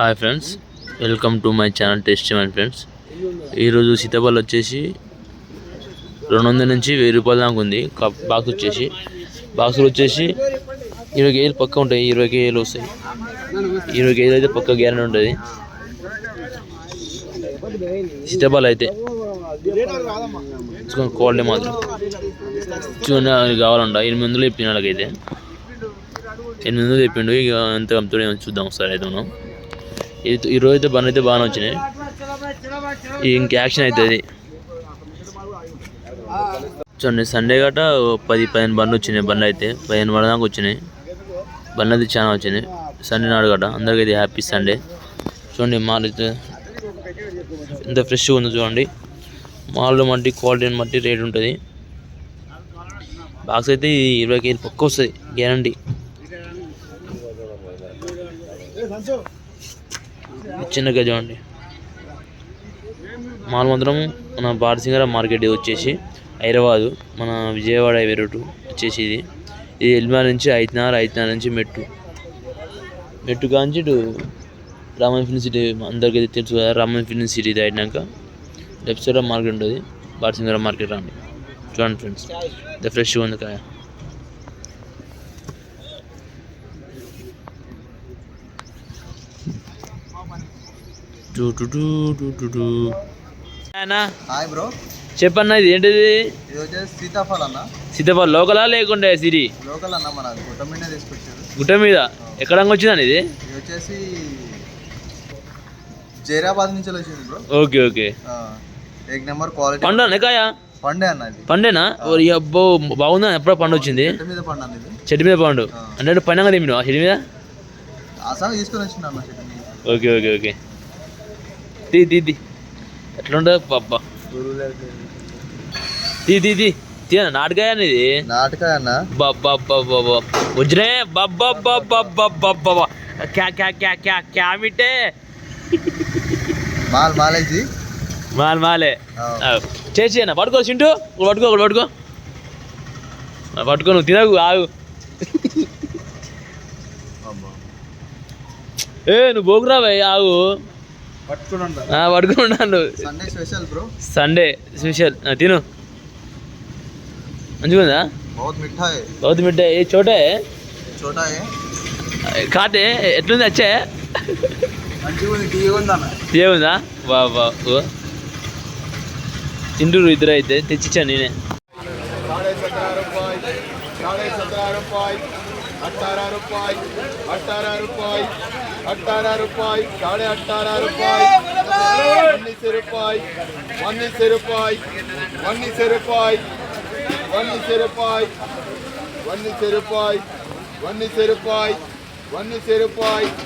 Hi friends welcome to my channel test my friends. ఈరోజు సీతాఫలం వచ్చేసి రెండు వందల నుంచి వెయ్యి రూపాయల దాకా ఉంది. బాక్స్ వచ్చేసి బాక్సులు వచ్చేసి ఇరవై కేజీలు పక్క ఉంటాయి. ఇరవై కేజీలు వస్తాయి. ఇరవై కేజీలు అయితే పక్క గ్యారెంటీ ఉంటుంది. సీతాఫలం అయితే చూసుకోండి క్వాలిటీ మాత్రం. చూడండి అది కావాలంట. ఎనిమిది వందలు చెప్పిన వాళ్ళకైతే. ఎనిమిది వందలు చెప్పిండు. ఇక ఎంత అమ్ముతాడో చూద్దాం ఒకసారి అయితే మనం. ఇది ఈరోజు అయితే బండ్ అయితే బాగానే వచ్చినాయి. ఇంక యాక్షన్ అవుతుంది చూడండి సండే గట పది పదిహేను బండ్లు వచ్చినాయి బండ్లు అయితే. పదిహేను బండ్ల దాకా వచ్చినాయి. బండ్లు అయితే చాలా వచ్చినాయి. సండే నాడు గట అందరికైతే హ్యాపీ సండే చూడండి మాల్ అయితే ఎంత ఫ్రెష్గా ఉందో చూడండి. మాల్లో మట్టి క్వాలిటీని బట్టి రేట్ ఉంటుంది. బాక్స్ అయితే ఇరవై కేజీ పక్క వస్తుంది గ్యారంటీ చిన్న గజం అండి మాల్ మాత్రం మన బారసింగర మార్కెట్ ఇది వచ్చేసి హైదరాబాదు మన విజయవాడ హైవే రూట్ వచ్చేసి ఇది. ఇది ఎల్మార్ నుంచి ఐదున్నర ఐదున్నర నుంచి మెట్టు. మెట్టు కాంచి ఇటు రామన్ ఫిల్మ్ సిటీ అందరికీ అయితే తెలుసు కదా రామన్ ఫిల్మ్ సిటీ దాటినాక లెఫ్ట్ సైడ్ మార్కెట్ ఉంటుంది బారసింగర మార్కెట్ రండి. చూడండి ఫ్రెండ్స్ ద ఫ్రెష్గా ఉంది కాయ టూ టూ టూ టూ టూ టూ అన్నా హాయ్ బ్రో. చెప్పన్నా ఇది ఏంటిది? ఇది వచ్చేసి సీతాఫల్ అన్న. సీతాఫల్ లోకలా లేకుండే సిరి? లోకల్ అన్న మన గుట్టమీనే తీసుకొచ్చారు. గుట్ట మీద? ఎక్కడంగా వచ్చిందని ఇది? ఇది వచ్చేసి జైరాబాద్ నుంచి వచ్చింది బ్రో. Okay okay. ఆ, ఏక్ నెంబర్ క్వాలిటీ. పండు అన్న కాయ? పండే అన్న ఇది. పండేనా? ఓరి అబ్బో బాగుందా? ఎప్పుడో పండు వచ్చింది. చెట్టు మీద పండు అన్న ఇది. చెట్టు మీద పండు. అంటే పైన తెమ్మినా చెట్టు మీద? అసలు తీసుకొని అన్న చెట్టు మీద. Okay okay okay. తీ తీ ఎట్లుంటుంది పబ్బా తీ తీ తీ తీన నాటకాయ అనేది నాటకాయ అన్న. బాబా వజ్రే బాబా క్యా క్యా క్యా క్యా క్యా మిట్టే? Mall మాలేజీ mall మాలే. చేసి అన్న పట్టుకో చింటూ పట్టుకో ఒకటి పట్టుకో. పట్టుకో నువ్వు తినకు ఆగు. ఏ నువ్వు భయ్ ఆగు. పట్టుకుని సండే స్పెషల్ తిను. మంచిగుందా? బౌత్ మిఠాయి. చోటే కాదే ఎట్లుంది వచ్చే తీయగుందా బా బా తింటూరు ఇద్దరు అయితే తెచ్చిచ్చాను నేనే. அட்டாரா ரூபாய் அட்டாரா ரூபாய் அட்டாரா ரூபாய் சாடை அட்டாரா ரூபாய் ஒன்னிசு ரூபாய் ஒன்னிசு ரூபாய் ஒன்னிசு ரூபாய் ஒன்னிசு ரூபாய் ஒன்னிசு ரூபாய் ஒன்னிசு ரூபாய்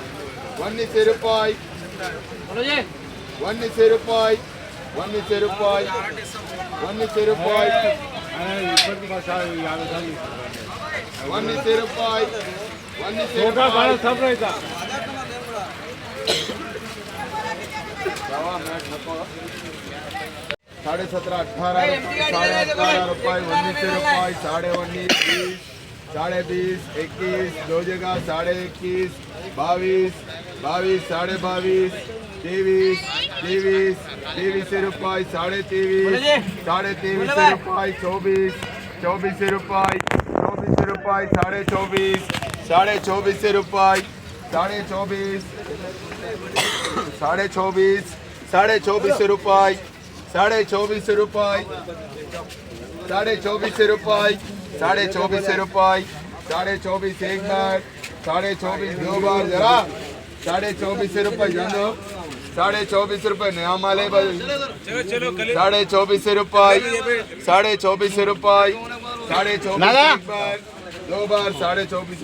ஒன்னிசு ரூபாய் ஒன்னிசு ரூபாய் ஒன்னிசு ரூபாய் ஒன்னிசு ரூபாய் ஒன்னிசு ரூபாய் இப்படி रुपये रुपये रुपये रुपये उन्नीस रुपये साढ़े सत्रह अठारह साढ़े अठारह रुपये उन्नीस रुपये साढ़े उन्नीस बीस साढ़े बीस इक्कीस दो जगह साढ़े इक्कीस बाईस बाईस साढ़े बाईस तेईस तेईस तेईस रुपये साढ़े तेईस साढ़े तेईस रुपये चौबीस चौबीस रुपये चौबीस रुपये साढ़े चौबीस साढ़े चौबीस रुपये साढ़े चौबीस साढ़े चौबीस साढ़े चौबीस रुपये साढ़े चौबीस रुपये साढ़े चौबीस रुपये साढ़े चौबीस रुपये साढ़े चौबीस एक बार साढ़े चौबीस दो बार जरा साढ़े चौबीस रुपये जानो साढ़े चौबीस रुपये नया माल है साढ़े चौबीस रुपये साढ़े चौबीस रुपये साढ़े चौबीस दो बार साढ़े चौबीस